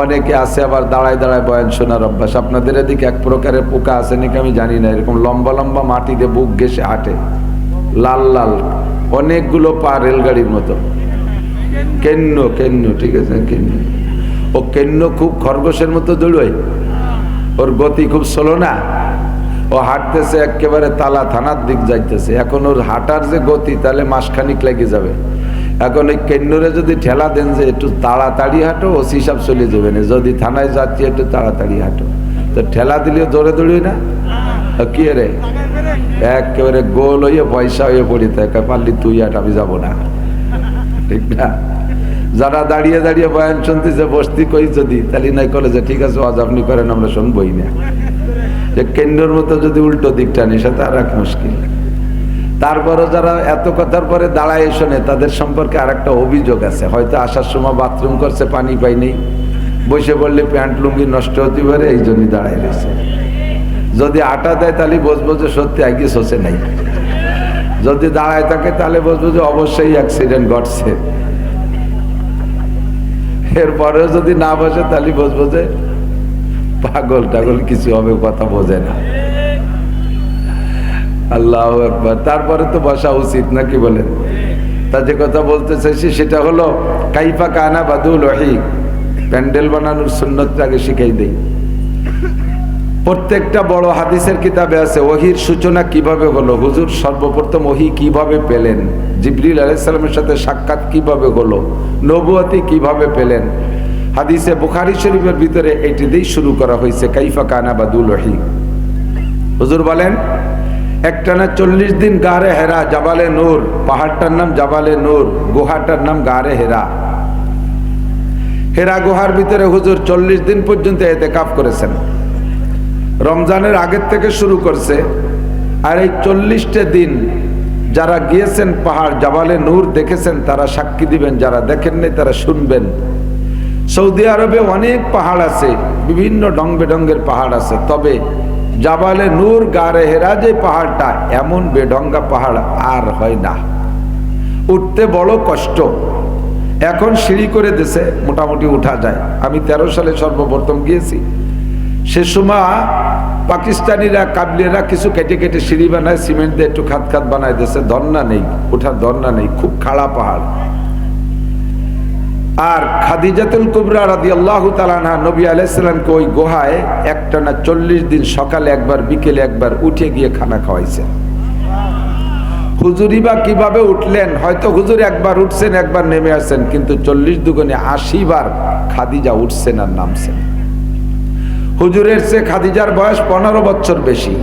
অনেকে আছে আবার দাঁড়ায় দাঁড়ায় বয়ান শোনার অভ্যাস। আপনাদের এদিকে এক প্রকারের পোকা আছে নাকি আমি জানি না, এরকম লম্বা লম্বা মাটিতে বুক ঘেসে হাঁটে। লাল লাল, অনেকগুলো পা রেলগাড়ির মতো। কেন্ন কেন্ন, ঠিক আছে, কেন্ন। ও কেন্ন খুব খরগোশের মতো দৌড়য়। ওর গতি খুব স্লো না। ও হাঁটতেছে একেবারে তালা থানার দিক যাইতেছে। এখন ওর হাঁটার যে গতি, তাহলে মাসখানিক লেগে যাবে। এখন ওই কেন্নরে যদি ঠেলা দেন যে একটু তাড়াতাড়ি হাঁটো ও হিসাব চলে যাবে না যদি থানায় যাচ্ছি, একটু তাড়াতাড়ি হাঁটো। তো ঠেলা দিলে দৌড়ে দৌড়ি না? কি রে? একেবারে গোল হয়ে পয়সা হয়ে পড়ি থাকে পারলি তুই হাঁট আমি যাব না। ঠিক না? যারা দাঁড়িয়ে দাঁড়িয়ে বয়ান শুনতেছে, বসতি কই যদি? তাহলে নাই কলে যে ঠিক আছে আজ আপনি করেন, আমরা শুনবই না। যে কেন্দ্রের মতো যদি উল্টো দিকটা নিয়ে সেটা আর এক মুশকিল। তারপরে যারা এত কথার পরে দাঁড়ায় শোনে, তাদের সম্পর্কে আর একটা অভিযোগ আছে। হয়তো আসার সময় বাথরুম করছে, পানি পাইনি বসে পড়লে প্যান্ট লুঙ্গি নষ্ট হতে পারে, এই জন্যই দাঁড়ায় রয়েছে। যদি আটা দেয় তাহলে বসবো যে সত্যি আগে শোষে নাই। যদি দাঁড়ায় থাকে তাহলে বসবো যে অবশ্যই অ্যাক্সিডেন্ট ঘটছে। এরপরেও যদি না বসে তাহলে বসবো যে পাগল টাগল কিছু হবে, কথা বোঝে না। আল্লাহ তারপরে তো বসা উচিত, নাকি বলেন? তা যে কথা বলতে চাইছি সেটা হলো, কাইফা কানা বাদুল ওহি প্যান্ডেল বানানোর সুন্নতটা আগে শিখাই দেই। প্রত্যেকটা বড় হাদিসের কিতাবে আছে, ওহির সূচনা কীভাবে হলো? হুজুর, সর্বপ্রথম ওহি কীভাবে পেলেন? জিবরিল আলাইসালামের সাথে সাক্ষাৎ কীভাবে হলো? নবুয়াতি কীভাবে পেলেন? হাদিসে বুখারি শরীফের ভিতরে এটি দিয়েই শুরু করা হয়েছে, কাইফা কানা বাদুল ওহি হুজুর বলেন একটানা চল্লিশ দিন গারে হেরা, জাবালে নূর। পাহাড়টার নাম জাবালে নূর, গুহাটার নাম গারে হেরা। হেরা গুহার ভিতরে হুজুর চল্লিশ দিন পর্যন্ত এতে কাপ করেছেন। রমজানের আগের থেকে শুরু করছে। আর এই চল্লিশটা দিন যারা গিয়েছেন পাহাড়, জাবালে নূর দেখেছেন, তারা সাক্ষী দিবেন, যারা দেখেননি তারা শুনবেন। সৌদি আরবে অনেক পাহাড় আছে, বিভিন্ন ডং বেডঙ্গের পাহাড় আছে। তবে জাবালে নূর গারে হেরা যে পাহাড়টা, এমন বেঢঙ্গা পাহাড় আর হয় না। উঠতে বড় কষ্ট। এখন সিঁড়ি করে দেশে মোটামুটি উঠা যায়। আমি তেরো সালে সর্বপ্রথম গিয়েছি। সে সময় পাকিস্তানিরা, কাবলিরা কিছু কেটে কেটে সিঁড়ি বানায়, সিমেন্ট দিয়ে একটু খাত খাত বানায় দেশে। ধর্না নেই ওঠার ধর্না নেই। খুব খাড়া পাহাড়। আর খাদিজাতুল কুবরা রাদি আল্লাহ তালানা নবী আলাইসালামকে ওই গুহায় একটানা চল্লিশ দিন সকালে একবার, বিকেলে একবার উঠে গিয়ে খানা খাওয়াইছেন হুজুরি বা কীভাবে উঠলেন? হয়তো হুজুর একবার উঠছেন, একবার নেমে আসছেন, কিন্তু চল্লিশ দুগুণে আশি বার খাদিজা উঠছেন আর নামছেন। হুজুরের সে খাদিজার বয়স পনেরো বছর বেশি।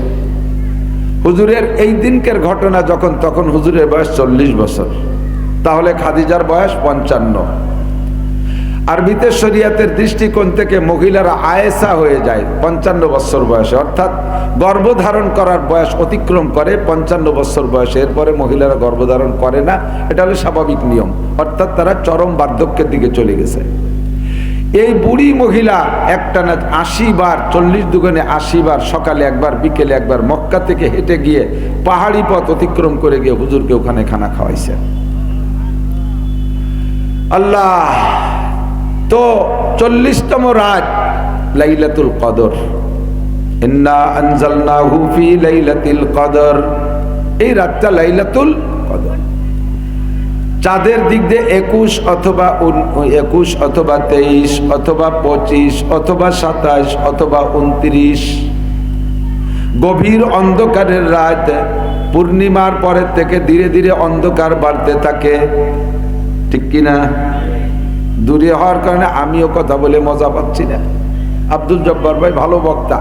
হুজুরের এই দিনকের ঘটনা যখন, তখন হুজুরের বয়স চল্লিশ বছর। তাহলে খাদিজার বয়স পঞ্চান্ন। আরবিতে শরিয়াতের দৃষ্টিকোণ থেকে মহিলারা আয়েসা হয়ে যায়, পঞ্চান্ন বছর বয়সে। অর্থাৎ গর্ভধারণ করার বয়স অতিক্রম করে পঞ্চান্ন বছর বয়সে। এরপরে মহিলারা গর্ভধারণ করে না। এটা হলো স্বাভাবিক নিয়ম। অর্থাৎ তারা চরম বার্ধক্যের দিকে চলে গেছে। এই বুড়ি মহিলা একটানা আশি বার, চল্লিশ দুগুণে আশি বার সকালে একবার, বিকেলে একবার মক্কা থেকে হেঁটে গিয়ে পাহাড়ি পথ অতিক্রম করে গিয়ে হুজুরকে ওখানে খানা খাওয়াইছে। আল্লাহ! তো চল্লিশতম রাত, লাইলাতুল কদর। লাইলাতিল কদর। এই রাতটা লাইলাতুল কদর। চাঁদের দিক দিয়ে একুশ অথবা একুশ অথবা তেইশ, অথবা পঁচিশ, অথবা সাতাশ, অথবা উনত্রিশ। গভীর অন্ধকারের রাত, পূর্ণিমার পরের থেকে ধীরে ধীরে অন্ধকার বাড়তে থাকে। ঠিক কিনা? দূরে হওয়ার কারণে আমিও কথা বলে মজা পাচ্ছি না। আব্দুল জব্বার ভাই ভালো বক্তা।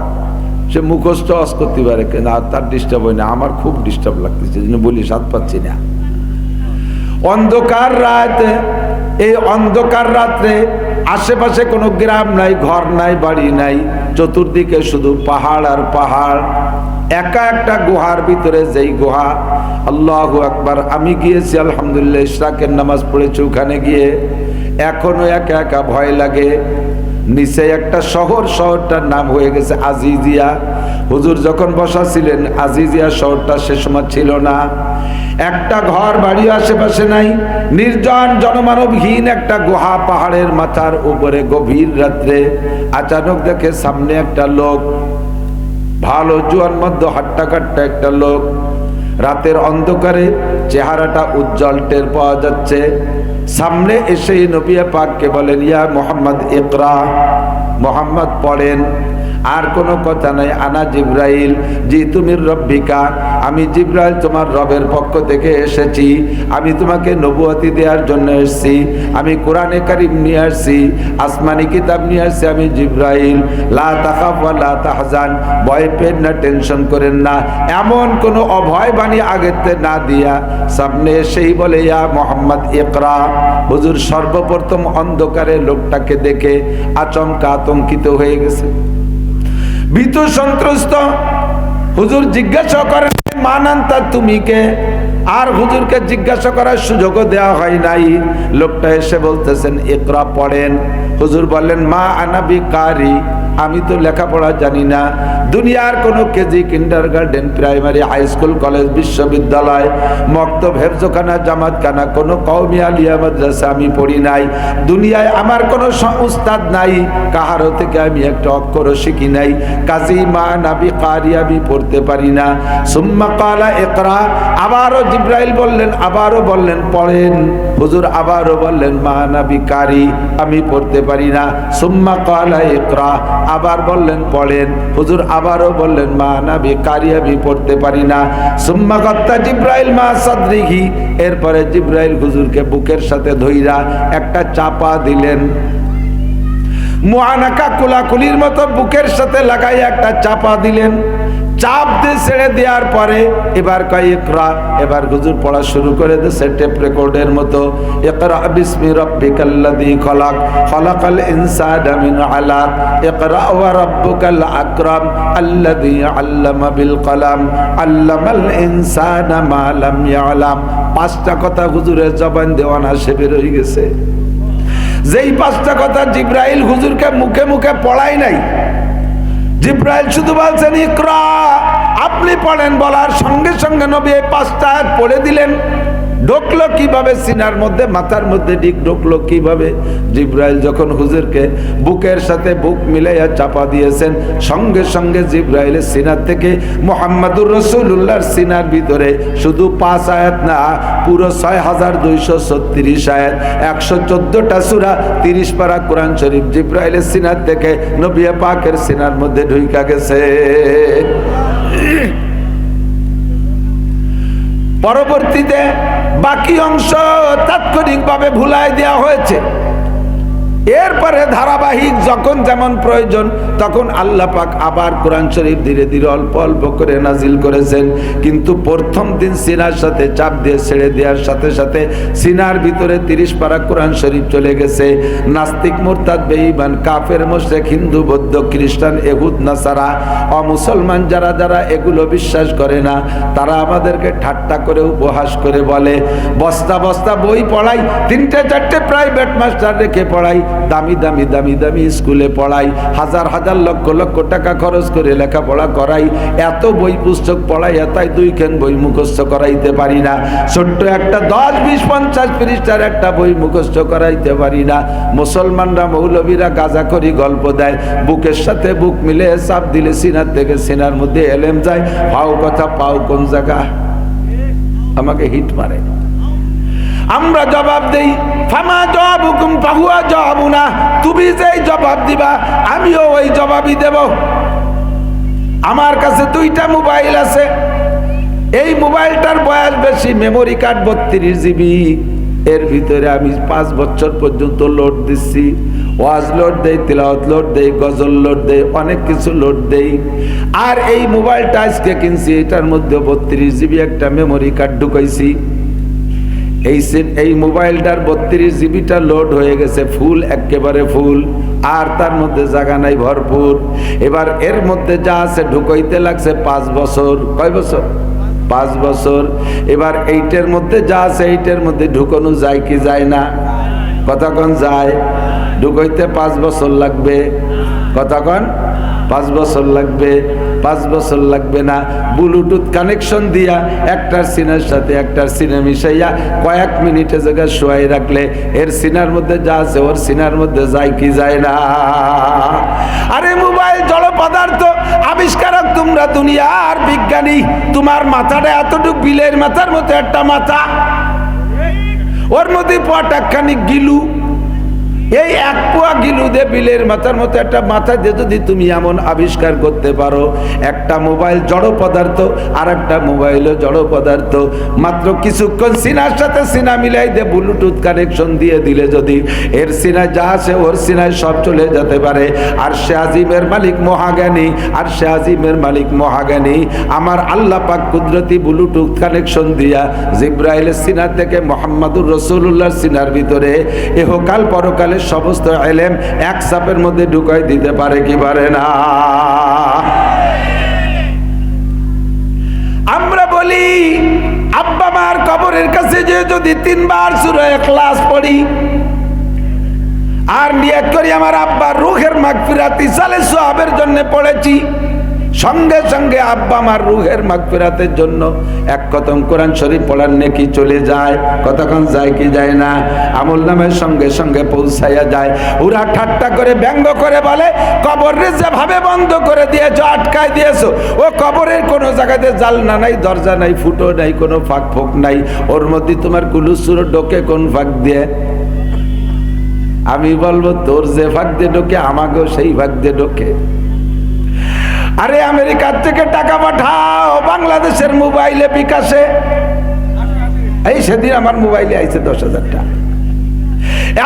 সে মুখস্থ অস করতে পারে আর তার ডিস্টার্ব হয় না। আমার খুব ডিস্টার্ব লাগতেছে জন্য বলি স্বাদ পাচ্ছি না। অন্ধকার রাত, এই অন্ধকার রাত্রে আশেপাশে কোনো গ্রাম নাই, ঘর নাই, বাড়ি নাই। চতুর্দিকে শুধু পাহাড় আর পাহাড়। একা একটা গুহার ভিতরে যেই গুহা, আল্লাহ একবার আমি গিয়েছি, আলহামদুলিল্লাহ, ইশরাকের নামাজ পড়েছি ওখানে গিয়ে। এখনও একা একা ভয় লাগে। নিচে একটা শহর, শহরটার নাম হয়ে গেছে আজিজিয়া। হুজুর যখন বসা ছিলেন আজিজিয়া শহরটা সে সময় ছিল না। একটা ঘর বাড়ি আশেপাশে নাই। নির্জন, জনমানবহীন একটা গুহা পাহাড়ের মাথার উপরে গভীর রাত্রে আচানক দেখে সামনে একটা লোক, ভালো জুয়ান মধ্য হাট্টা কাট্টা একটা লোক। রাতের অন্ধকারে চেহারাটা উজ্জ্বল টের পাওয়া যাচ্ছে। সামনে এসে নবিয়া পাককে বলেন ইয়া মোহাম্মদ ইকরা। মোহাম্মদ পড়েন আর কোনো কথা নাই। আনা জিব্রাইল, জি, তুমি রব্বিকা, আমি জিব্রাইল তোমার রবের পক্ষ থেকে এসেছি। আমি তোমাকে নবুয়াতি দেওয়ার জন্য এসেছি। আমি কোরআনে কারিম নিয়ে আসছি, আসমানি কিতাব নিয়ে আসছি আমি জিব্রাইল। লা তাকাফ লা তাহজান, ভয় পেন না, টেনশন করেন না। এমন কোনো অভয় বাণী আগেতে না দিয়া সামনে এসেই বলে, ইয়া মোহাম্মদ, ইকরা। হুজুর সর্বপ্রথম অন্ধকারে লোকটাকে দেখে আচমকা আতঙ্কিত হয়ে গেছে। ভীত সন্ত্রস্ত হুজুর জিজ্ঞাসা করেন, মানান্তা তুমি কে? আর হুজুরকে জিজ্ঞাসা করার সুযোগও দেওয়া হয় নাই। লোকটা এসে বলতেছেন একরা পড়েন। হুজুর বলেন মা আনাবি কারি আমি তো লেখাপড়া জানি না। দুনিয়ার কোনো KG kindergarten primary, high school, college, বিশ্ববিদ্যালয়, মক্তব, হেফজখানা, জামাতখানা, কোনো কৌমি আলিয়া মাদ্রাসা আমি পড়ি নাই। দুনিয়ায় আমার কোনো উস্তাদ নাই, কাহারও থেকে আমি একটা অক্ষরও শিখি নাই। কাজী মা নাবি কারি আমি পড়তে পারি না। সুম্মা কালা একরা আবারও জিব্রাইল বললেন, আবারও বললেন, পড়েন। হুজুর আবারও বললেন, মা নাবি কারি আমি পড়তে পারি না। সুম্মা কালা একরা আবার বললেন, পড়েন। হুজুর আবারও বললেন, মা নাবি কারি আমি পড়তে পারি না। সুম্মা কত্তা জিব্রাইল, মা সাদরিহি এরপরে জিব্রাইল হুজুরকে বুকের সাথে ধইরা একটা চাপা দিলেন। মুআনাকা কুলাকুলির মতো বুকের সাথে লাগাই একটা চাপা দিলেন। চাপ দিয়ে ছেড়ে দেওয়ার পরে এবার কয় ইকরা, এবার হুজুর পড়া শুরু করে দিয়েছে টেপ রেকর্ডের মতো। ইকরা বিসমি রাব্বিকাল্লাযী খলাক, খলাকাল ইনসানা মিন আলাক। ইকরা ওয়া রাব্বুকাল আকরাম, আল্লাযী আল্লামা বিল কলাম, আল্লামাল ইনসানা মা লাম ইয়ালাম। পাঁচটা কথা হুজুরের জবান দেওয়ানা সে বের হয়ে গেছে। যেই পাঁচটা কথা জিব্রাইল হুজুরকে মুখে মুখে পড়াই নাই জিব্রাইল শুধু বলছেন ইকরা। আপনি পড়েন বলার সঙ্গে সঙ্গে নবী এই পাঁচটা পড়ে দিলেন। ঢোকলো কীভাবে? সিনার মধ্যে, মাথার মধ্যে ডিক ঢোকলো কীভাবে? জিব্রাইল যখন হুজুরকে বুকের সাথে বুক মিলাইয়া চাপা দিয়েছেন, সঙ্গে সঙ্গে জিব্রাইলের সিনার থেকে মোহাম্মদুর রসুল্লাহর সিনার ভিতরে শুধু পাঁচ আয়াত না, পুরো ছয় হাজার দুইশো ছত্রিশ আয়াত, একশো চোদ্দটা সুরা, তিরিশ পারা কোরআন শরীফ জিব্রাইলের সিনার থেকে নবিয়া পাকের সিনার মধ্যে ঢুইকা গেছে। পরবর্তীতে বাকি অংশ তাৎক্ষণিকভাবে ভুলাই দেওয়া হয়েছে। এরপরে ধারাবাহিক যখন যেমন প্রয়োজন, তখন আল্লাহ পাক আবার কোরআন শরীফ ধীরে ধীরে অল্প অল্প করে নাজিল করেছেন। কিন্তু প্রথম দিন সিনার সাথে চাপ দিয়ে ছেড়ে দেওয়ার সাথে সাথে সিনার ভিতরে তিরিশ পারা কোরআন শরীফ চলে গেছে। নাস্তিক মোরতাদ, বেঈমান, কাফের মোশেক হিন্দু, বৌদ্ধ, খ্রিস্টান, এহুদ, নাসারা, অমুসলমান যারা যারা এগুলো বিশ্বাস করে না, তারা আমাদেরকে ঠাট্টা করে উপহাস করে বলে, বস্তা বস্তা বই পড়াই, তিনটে চারটে প্রাইভেট মাস্টার রেখে পড়াই দামি দামি দামি দামি স্কুলে পড়াই। হাজার হাজার লক্ষ লক্ষ টাকা খরচ করে লেখাপড়া করাই। এত বই পুস্তক পড়াই এতাই দুইখান বই মুখস্থ করাইতে পারি না। ছোট্ট একটা দশ, বিশ, পঞ্চাশ পৃষ্ঠার একটা বই মুখস্থ করাইতে পারি না। মুসলমানরা, মৌলবীরা গাজা করি গল্প দেয়। বুকের সাথে বুক মিলে চাপ দিলে সিনার থেকে সিনার মধ্যে এলেম যায়। পাও কথা পাও কোন জায়গা? আমাকে হিট মারে। আমরা জবাব দেই, ফামা জবাব হুকুম পাহুয়া জবাবু না তুমি যেই জবাব দিবা, আমিও ওই জবাবই দেব। আমার কাছে দুইটা মোবাইল আছে। এই মোবাইলটার বয়স বেশি মেমোরি কার্ড বত্রিশ জিবি। এর ভিতরে আমি পাঁচ বছর পর্যন্ত লোড দিচ্ছি। ওয়াজ লোড দেই, তিলাওয়াত লোড দেই, গজল লোড দেই, অনেক কিছু লোড দেই। আর এই মোবাইলটা আজকে কিনছি, এটার মধ্যে বত্রিশ জিবি একটা মেমোরি কার্ড ঢুকাইছি। এই এই মোবাইলটার বত্রিশ জিবিটা লোড হয়ে গেছে ফুল একেবারে ফুল আর তার মধ্যে জায়গা নাই ভরপুর। এবার এর মধ্যে যা আছে ঢুকাইতে লাগছে পাঁচ বছর। কয় বছর? পাঁচ বছর। এবার এইটার মধ্যে যা আছে এইটার মধ্যে ঢুকানো যায় কি যায় না? কতক্ষণ যায়? ঢুকাইতে পাঁচ বছর লাগবে। কতক্ষণ? পাঁচ বছর লাগবে, পাঁচ বছর লাগবে না। ব্লুটুথ কানেকশন দিয়া একটার সিনের সাথে একটার সিনে মিশাইয়া কয়েক মিনিটে জায়গায় শোয়াই রাখলে এর সিনার মধ্যে যা আছে ওর সিনার মধ্যে যায় কি যায় না। আরে মোবাইল জড় পদার্থ আবিষ্কারক তোমরা দুনিয়ার বিজ্ঞানী, তোমার মাথাটা এতটুক বিলের মাথার মতো একটা মাথা। ওর মধ্যে পটাখানি গিলু এই এক পোয়া গিলু দে বিলের মাথার মতো একটা মাথা দিয়ে যদি তুমি এমন আবিষ্কার করতে পারো, একটা মোবাইল জড় পদার্থ আর একটা মোবাইলও জড় পদার্থ। মাত্র কিছুক্ষণ সিনার সাথে সিনা মিলাই দিয়ে ব্লুটুথ কানেকশন দিয়ে দিলে যদি, এর সিনায় যা আছে ওর সিনায় সব চলে যেতে পারে। আর সে আজিমের মালিক মহাজ্ঞানী, আর সে আজিমের মালিক মহাজ্ঞানী। আমার আল্লাহ পাক কুদরতি ব্লুটুথ কানেকশন দিয়া জিব্রাইলের সিনার থেকে মোহাম্মদুর রসুল্লাহর সিনার ভিতরে, এহকাল পরকালের সমস্ত এলেম এক চাপের মধ্যে ঢুকাই দিতে পারে কি পারে না। আমরা বলি, আব্বা মার কবরের কাছে যে যদি তিনবার সুরা ক্লাস পড়ি, আর নিয়ত করি, আমার আব্বার রুহের মাগফিরাতি সালে সোহাবের জন্য পড়েছি সঙ্গে সঙ্গে আব্বা আমার রুহের মাগফিরাতের জন্য এক কতম কোরআন শরীফ পড়ার নেকি চলে যায়, কতক্ষণ যায় কি যায় না, আমল নামের সঙ্গে সঙ্গে পৌঁছাইয়া যায়। ওরা ঠাট্টা করে ব্যঙ্গ করে বলে কবরের যেভাবে বন্ধ করে দিয়েছ, আটকায় দিয়েছ, ও কবরের কোনো জায়গাতে জালনা নাই, দরজা নাই, ফুটো নাই, কোনো ফাঁক ফোঁক নাই, ওর মধ্যে তোমার কুলুসুর ডোকে কোন ফাঁক দিয়ে? আমি বলব, তোর যে ভাগ দিয়ে ঢোকে আমাকেও সেই ভাগ দিয়ে ঢোকে আরে আমেরিকার থেকে টাকা পাঠাও, বাংলাদেশের মোবাইলে বিকাশে। এই সেদিন আমার মোবাইলে আইছে দশ হাজার টাকা।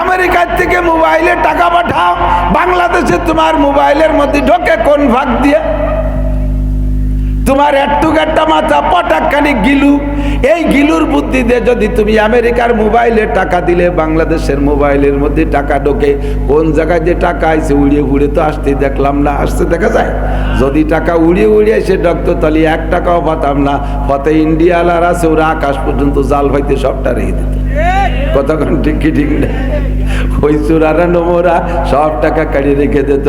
আমেরিকার থেকে মোবাইলে টাকা পাঠাও, বাংলাদেশে তোমার মোবাইলের মধ্যে ঢোকে কোন ভাগ দিয়ে? তোমার একটু একটা মাথা পটাকখানি গিলু। এই গিলুর বুদ্ধি দিয়ে যদি তুমি আমেরিকার মোবাইলে টাকা দিলে বাংলাদেশের মোবাইলের মধ্যে টাকা ঢোকে কোন জায়গায় যে টাকা আইছে উড়িয়ে উড়ে তো আসতে দেখলাম না আসতে দেখা যায়? যদি টাকা উড়িয়ে উড়িয়ে এসে ঢুকতো তাহলে এক টাকাও পাতাম না। পথে ইন্ডিয়ালার আছে ওরা আকাশ পর্যন্ত জাল ভাইতে সবটা রেখে দিত কতক্ষণ ঠিক কি ঠিক না? ওই চুরারা নোমরা সব টাকা কাড়িয়ে রেখে দিত।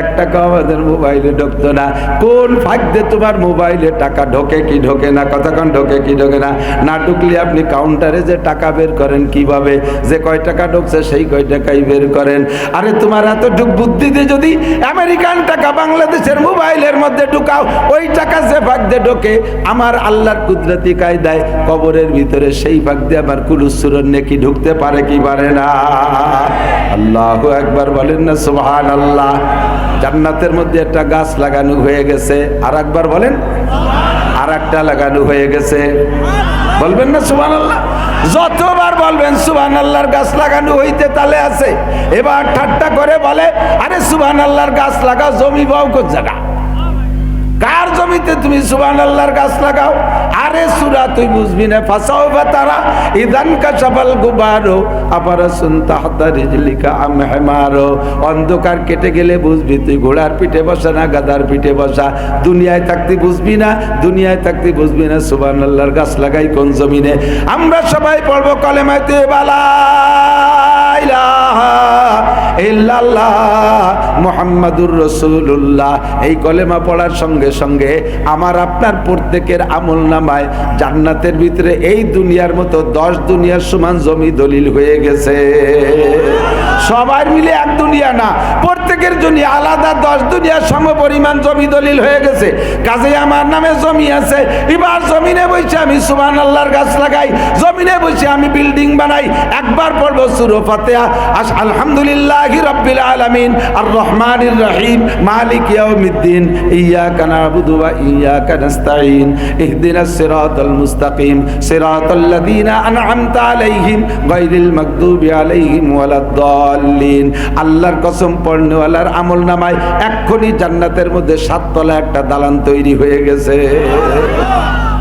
এক টাকা আমাদের মোবাইলে ঢুকতো না। কোন দিয়ে তোমার মোবাইলে টাকা ঢোকে কি ঢোকে না? কতক্ষণ ঢোকে কি ঢোকে না? না ঢুকলে আপনি কাউন্টারে যে টাকা বের করেন কীভাবে? যে কয় টাকা ঢুকছে সেই কয় টাকাই বের করেন। আরে তোমার এত ঢুক বুদ্ধিতে যদি আমেরিকান টাকা বাংলাদেশের মোবাইলের মধ্যে ঢুকাও, ওই টাকা যে ভাগ দিয়ে ঢোকে, আমার আল্লাহর কুদরতি কায়দায় কবরের ভিতরে সেই ভাগ দিয়ে আমার কুলুসুরন নেকি ঢুকতে পারে কি পারে না? আল্লাহ একবার বলেন না সুবহান আল্লাহ জান্নাতের মধ্যে একটা গাছ লাগানো হয়ে গেছে। আর একবার বলেন আর একটা লাগানো হয়ে গেছে। বলবেন না সুবহান আল্লাহ যতবার বলবেন সুবহান আল্লাহর গাছ লাগানো হইতে তালে আছে। এবার ঠাট্টা করে বলে, আরে সুবহান আল্লাহর গাছ লাগাও জমি বাউ কোন জায়গা? কার জমিতে তুমি সুবান আল্লাহর গাছ লাগাও? আরে সুরা তুই বুঝবি না, ফাসাও বা তারা। ইদান কা সবাল গুবারো, আবার রিজলিকা আম হেমারো। অন্ধকার কেটে গেলে বুঝবি তুই ঘোড়ার পিঠে বসা না গাদার পিঠে বসা। দুনিয়ায় থাকতে বুঝবি না, দুনিয়ায় থাকতে বুঝবি না সুবান আল্লাহর গাছ লাগাই কোন জমিনে। আমরা সবাই পড়ব কলেমাইতে বালা মুহাম্মাদুর রাসূলুল্লাহ। এই কলেমা পড়ার সঙ্গে সঙ্গে আমার আপনার প্রত্যেকের আমল নামায় জান্নাতের ভিতরে এই দুনিয়ার মতো দশ দুনিয়ার সমান জমি দলিল হয়ে গেছে। সবাই মিলে এক দুনিয়া না, প্রত্যেকের জন্য আলাদা দশ দুনিয়ার সম পরিমাণ জমি দলিল হয়ে গেছে। কাজে আমার নামে জমি আছে, এবার জমিনে বসে আমি সুবান আল্লাহর গাছ লাগাই, জমিনে বসে আমি বিল্ডিং বানাই, একবার পড়ব সুরো ফাতেহা, আস আলহামদুলিল্লাহ রব্বিল আলামিন আর রহমানির রহিম, মালিক ইয়াউমিদ্দিন, ইয়াকা নাবুদু ওয়া ইয়াকা সিরাতাল লাযিনা আন'আমতা আলাইহিম গায়রিল মাগদুবি আলাইহিম ওয়ালাদ-দাল্লিন। আল্লাহর কসম পড়নেওয়ালার আমল নামায় এক্ষুনি জান্নাতের মধ্যে সাততলা একটা দালান তৈরি হয়ে গেছে।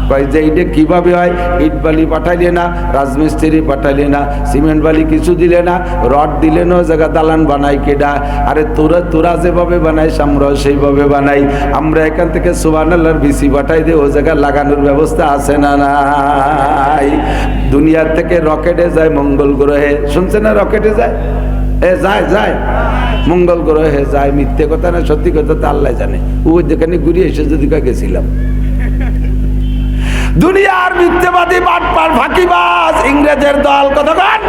কয় যে এইটা কীভাবে হয়, ইট বালি পাঠাইলে না, রাজমিস্ত্রি পাঠাইলে না, সিমেন্ট বালি কিছু দিলে না, রড দিলে না জায়গা দালান বানাই কেডা। আরে তোরা তোরা যেভাবে বানাইস আমরা সেইভাবে বানাই। আমরা এখান থেকে সুবান আল্লাহর বিসি পাঠাই দিয়ে ও জায়গা লাগানোর ব্যবস্থা আছে না নাই? দুনিয়ার থেকে রকেটে যায় মঙ্গল গ্রহে। শুনছে না রকেটে যায়? এ, যায় যায়। মঙ্গল গ্রহে যায়। মিথ্যে কথা না, সত্যি কথা তো আল্লাহ জানে। ও যেখানে ঘুরিয়ে এসে যদি গেছিলাম। দুনিয়ার মিথ্যেবাদী বাটপার ফাঁকিবাজ ইংরেজের দল, কতক্ষণ?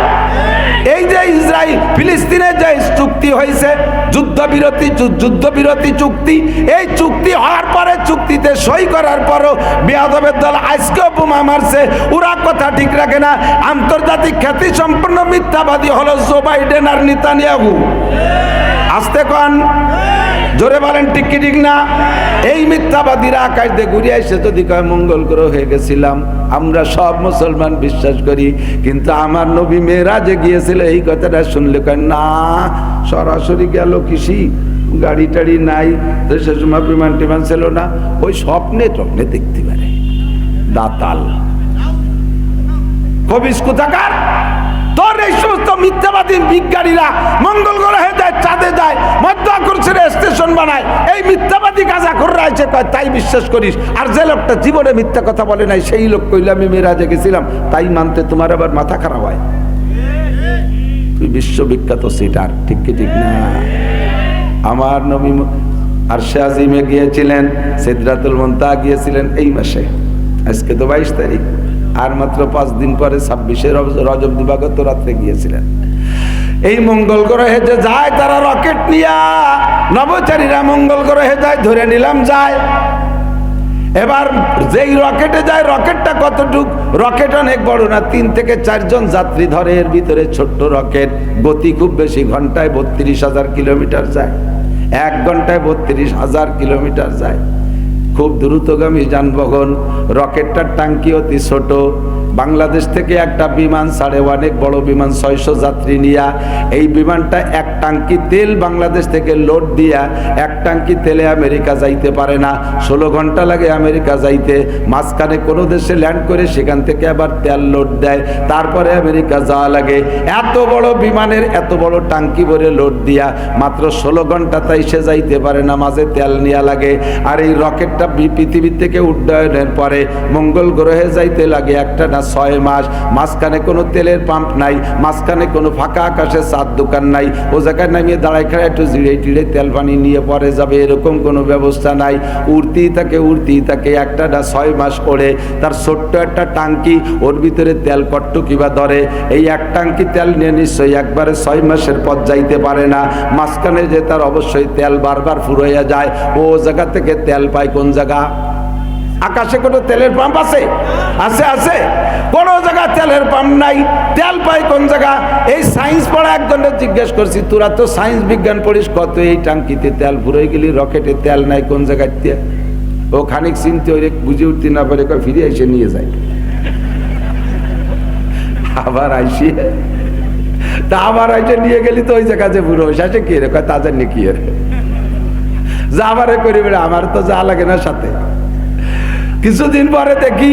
এই যে ইসরায়েল, ফিলিস্তিনের যে চুক্তি হয়েছে, যুদ্ধবিরতি যুদ্ধবিরতি চুক্তি, এই চুক্তি হওয়ার পরে, চুক্তিতে সই করার পরও বিয়াদবের দল আজকেও বোমা মারছে। ওরা কথা ঠিক রাখে না। আন্তর্জাতিক খ্যাতি সম্পন্ন মিথ্যাবাদী হলো জো বাইডেন আর নিতানিয়াহু। আসতে কন। জোরে বলেন, ঠিক কি ঠিক না? এই মিথ্যাবাদীরা আকাশ দিয়ে ঘুরে এসে যদি কয়, মঙ্গল গ্রহ হয়ে গেছিলাম, আমরা সব মুসলমান বিশ্বাস করি, কিন্তু আমার নবী মেয়েরা যে গিয়েছিল, এই কথাটা শুনলে কয়, না, সরাসরি গেল কৃষি গাড়ি টাড়ি নাই সে সময় বিমান টিমান ছিল না। ওই স্বপ্নে টপ্নে দেখতে পারে, দাতাল। কবিস তোর এই সমস্ত মিথ্যাবাদী বিজ্ঞানীরা মঙ্গল গ্রহে যায়, চাঁদে যায় মধ্য আকর্ষণে স্টেশন বানায়। এই মিথ্যাবাদী কাজা করে রয়েছে কয়, তাই বিশ্বাস করিস। আর যে লোকটা জীবনে মিথ্যা কথা বলে নাই, সেই লোক কইলে, আমি মেয়েরাজে গেছিলাম, তাই মানতে তোমার আবার মাথা খারাপ হয়। তুই বিশ্ববিখ্যাত সিটার, ঠিক কি ঠিক না? আমার নবী আর শাহিমে গিয়েছিলেন সিদ্ধাতুল মন্তা গিয়েছিলেন এই মাসে। আজকে তো বাইশ তারিখ। আর মাত্র পাঁচ দিন পরে ছাব্বিশে রজব দিবাগত রাত্রে গিয়েছিলেন। এই মঙ্গল গ্রহে যে যায়, তারা রকেট নিয়া নবচারীরা মঙ্গল গ্রহে যায়, ধরে নিলাম যায়। এবার যেই রকেটে যায়, রকেটটা কতটুক? রকেট অনেক বড় না, তিন থেকে চারজন যাত্রী ধরে, এর ভিতরে ছোট্ট রকেট। গতি খুব বেশি, ঘন্টায় বত্রিশ হাজার কিলোমিটার যায়। এক ঘন্টায় বত্রিশ হাজার কিলোমিটার যায়। খুব দ্রুতগামী যানবাহন, রকেটটার টাঙ্কি অতি ছোট বাংলাদেশ থেকে একটা বিমান ছাড়ে অনেক বড় বিমান ছয়শো যাত্রী নিয়া, এই বিমানটা এক টাঙ্কি তেল বাংলাদেশ থেকে লোড দিয়া এক টাঙ্কি তেলে আমেরিকা যাইতে পারে না। ষোলো ঘণ্টা লাগে আমেরিকা যাইতে, মাঝখানে কোনো দেশে ল্যান্ড করে সেখান থেকে আবার তেল লোড দেয়, তারপরে আমেরিকা যাওয়া লাগে। এত বড় বিমানের এত বড় টাঙ্কি ভরে লোড দিয়া, মাত্র ষোলো ঘণ্টা তাই সে যাইতে পারে না, মাঝে তেল নেওয়া লাগে। আর এই রকেটটা পৃথিবী থেকে উড্ডয়নের পরে মঙ্গল গ্রহে যাইতে লাগে একটা ছয় মাস, মাঝখানে কোনো তেলের পাম্প নাই, মাঝখানে কোনো ফাঁকা আকাশে চার দোকান নাই, ও জায়গায় নামিয়ে দাঁড়ায় খায়, একটু জিড়ে টিড়ে তেল পানি নিয়ে পরে যাবে, এরকম কোনো ব্যবস্থা নাই। উড়তেই থাকে উড়তেই থাকে, একটা ছয় মাস ওড়ে, তার ছোট্ট একটা টাঙ্কি, ওর ভিতরে তেল কট্ট কিবা ধরে, এই এক টাঙ্কি তেল নিয়ে নিশ্চয়ই একবারে ছয় মাসের পথ যাইতে পারে না, মাঝখানে যে তার অবশ্যই তেল বারবার ফুরাইয়া যায়, ও জায়গা থেকে তেল পায় কোন জায়গা? আকাশে কোনো তেলের পাম্প আছে? আছে আছে। কোনো জায়গা তেলের পাম্প নাই। তেল পাই কোন জায়গা? এই সায়েন্স পড়া একজনের জিজ্ঞেস করছি, তোরা তো সায়েন্স বিজ্ঞান পড়িস, কত এই টাঙ্কিতে তেল ফুরাই গেলি, রকেটে তেল নাই কোন জায়গায় ও খানিক চিনতে ওই বুঝে উঠতে না পারে ফিরে এসে নিয়ে যায় আবার আইসি। তা আবার আইসে নিয়ে গেলি তো ওই জায়গা যে বুড়ো আসে কি রে? কয় তাদের নিয়ে কি রে? যা আবার করি বেড়ে আমার তো যা লাগে না সাথে। কিছুদিন পরে দেখি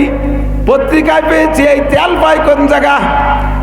পত্রিকায় পেয়েছি এই তেল পাই কোন জায়গা?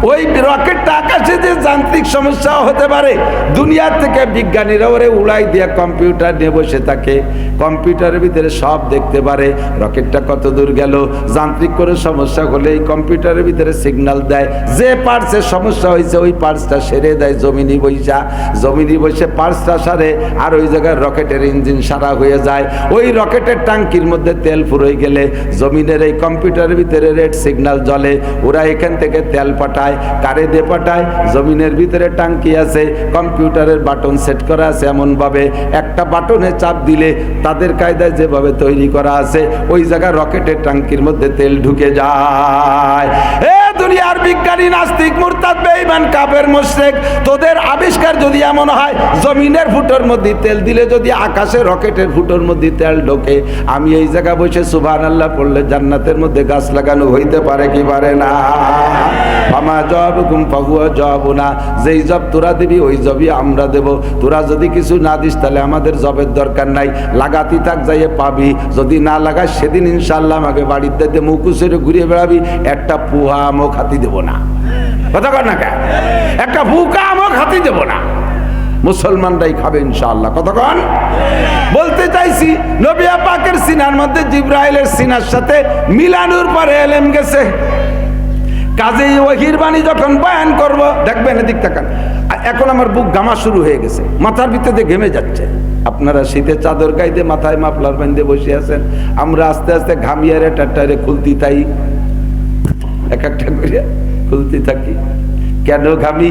ওই রকেটটা আকাশে যে যান্ত্রিক সমস্যা হতে পারে। দুনিয়ার থেকে বিজ্ঞানীরা ওরে উড়াই দিয়ে কম্পিউটার নিয়ে বসে থাকে। কম্পিউটারের ভিতরে সব দেখতে পারে। রকেটটা কত দূর গেল? যান্ত্রিক করে সমস্যা হলে এই কম্পিউটারের ভিতরে সিগনাল দেয়। যে পার্টসের সমস্যা হয়েছে, ওই পার্টসটা সেরে দেয় জমিনি বৈশা জমিনি বসে পার্টসটা সারে, আর ওই জায়গায় রকেটের ইঞ্জিন সারা হয়ে যায়। ওই রকেটের টাঙ্কির মধ্যে তেল ফুরোয় গেলে, জমিনের এই কম্পিউটারের ভিতরে রেড সিগনাল জ্বলে। ওরা এখান থেকে তেল পাঠায়। কারে দিয়ে পাঠায়, জমিনের ভিতরে টাঙ্কি আছে, কম্পিউটারের বাটন সেট করা আছে এমনভাবে। একটা বাটনে চাপ দিলে তাদের কায়দায় যেভাবে তৈরি করা আছে, ওই জায়গায় রকেটের টাঙ্কির মধ্যে তেল ঢুকে যায়। দুনিয়ার বিজ্ঞানী, নাস্তিক, মুরতাদ, বেঈমান, কাফের, মুশরিক, তোদের আবিষ্কার যদি এমন হয়, জমিনের ফুটোর মধ্যে তেল দিলে যদি আকাশে রকেটের ফুটোর মধ্যে তেল ঢোকে, আমি এই জায়গা বসে সুবহানাল্লাহ পড়লে জান্নাতের মধ্যে গাছ লাগানো হইতে পারে কি পারে না? আমা জব গুম পাহুয়া জব না যেই জব তোরা দিবি, ওই জবই আমরা দেব। তোরা যদি কিছু না দিস, তাহলে আমাদের জবের দরকার নাই। লাগাতি থাক, যাইয়ে পাবি। যদি না লাগাস, সেদিন ইনশাল্লাহ আমাকে বাড়িতে মুকুশের ঘুরিয়ে বেড়াবি। একটা পুহা আমও খাতি দেব না। কথা কর না একটা ফুকা আমও খাতি দেব না। মুসলমানরাই খাবে কতক্ষণ বলতে চাইছি নবিয়া পাকের সিনার মধ্যে জিব্রাইলের সিনার সাথে মিলানোর পরে এলেম গেছে। কাজেই ওহির বাণী যখন বয়ান করব, দেখবেন এদিক তাকান। এখন আমার বুক গামা শুরু হয়ে গেছে। মাথার ভিতরে ঘেমে যাচ্ছে। আপনারা শীতে চাদর গাইতে মাথায় মাফলার বান্ধে বসে আছেন। আমরা আস্তে আস্তে ঘামিয়ারে টাটারে খুলতি তাই। এক একটা করে খুলতে থাকি। কেন ঘামি?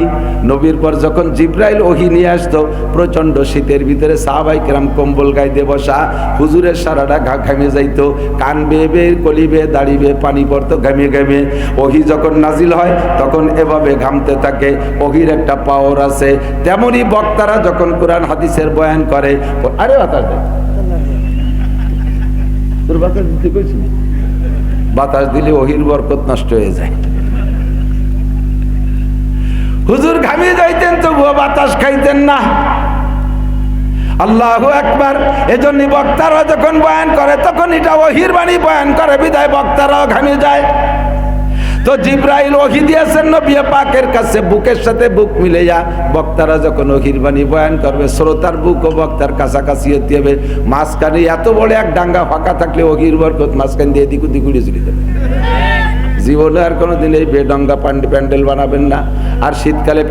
নবীর পর যখন জিব্রাইল ওহি নিয়ে আসতো প্রচণ্ড শীতের ভিতরে সাহাবাই কেরাম কম্বল গাইতে বসা, হুজুরের সারাটা ঘা ঘামে যাইতো। কান বেয়ে বেয়ে, কলি বেয়ে, দাড়ি বেয়ে, পানি পড়তো ঘামে ঘামে। ওহি যখন নাজিল হয়, তখন এভাবে ঘামতে থাকে। ওহির একটা পাওয়ার আছে। তেমনি বক্তারা যখন কোরআন হাদিসের বয়ান করে আরে বাতাস বাতাস দিলে ওহির বরকত নষ্ট হয়ে যায়। হুজুর ঘামিয়ে যাইতেন, তবুও বাতাস খাইতেন না। আল্লাহ একবার এজন্য বক্তারা যখন বয়ান করে, তখন এটা ওহির বাণী বয়ান করে, বিদায় বক্তারাও ঘামিয়ে যায়। তো জিব্রাইল ওহি দিয়েছেন নবী পাকের কাছে, বুকের সাথে বুক মিলে যা বক্তারা যখন ওহির বাণী বয়ান করবে, শ্রোতার বুক ও বক্তার কাছাকাছি হতে হবে। মাঝখানে এত বড় এক ডাঙ্গা ফাঁকা থাকলে ওহির বরকত মাঝখান দিয়ে দিকু দিকুড়ি চলে যাবে। জীবনে আর কোনোদিন এই বেডঙ্গা প্যান্ডেল বানাবেন না। আর শীতকালে